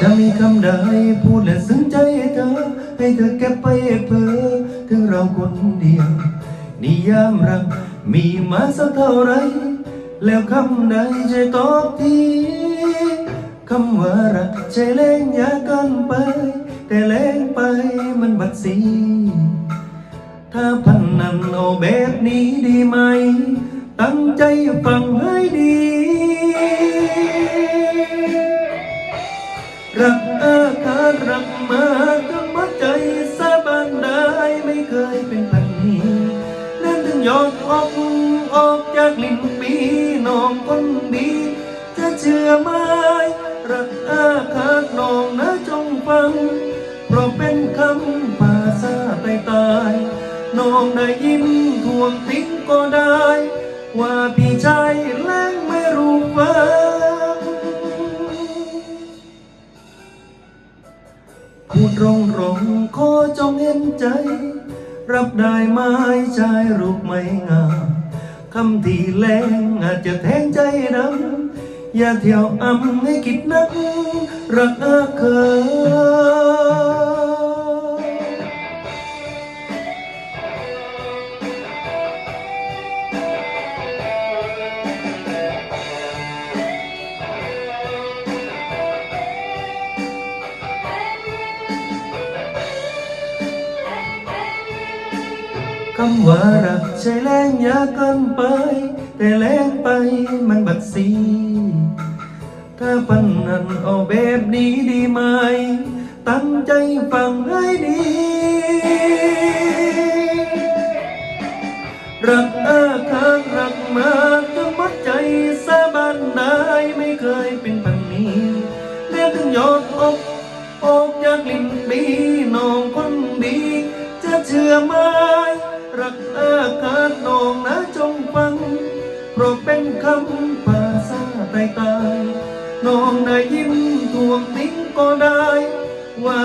จะมีคำใดพูดและซึ้งใจเธอ ให้เธอเก็บไปเพ้อถึงเราคนเดียว นิยามรักมีมาสักเท่าไร แล้วคำใดจะตอบทีคำว่ารักใจแรงยากเกินไป แต่แรงไปมันบัดสี ถ้าพันนันเอาแบบนี้ดีไหม ตั้งใจฟัง รักอาคารรักมาจนมัดใจสาบานได้ไม่เคยเป็นพันนี้นั่นถึงยอดออกออกจากลิ้นปีน้องคนดีจะเชื่อไหมรักอาคารน้องนะจงฟัง เพราะเป็นคำภาษาใต้ตายๆน้องได้ยินทวงติ้งก็ได้ ว่าพี่ชายแรง พูดรองรองขอจงเห็นใจ รับได้ไหมชายรูปไม่งามคำที่แรงอาจจะแทงใจดำอย่าเที่ยวอำให้คิดนัก รักอาเคย คำว่ารักใช่แรงยากเกินไป แต่แรงไปมันบัดสี ถ้าปันนั้นเอาแบบนี้ดีไหม ตั้งใจฟังให้ดี รักอาคารรักมาจนหมดใจสาบานได้ไม่เคยเป็นพันนี้เรียกถึงยอดอกออกจากลิ้นปีน้องคนดี จะเชื่อไหม น้องได้ยิ้มทวงติ้งก็ได้ว่า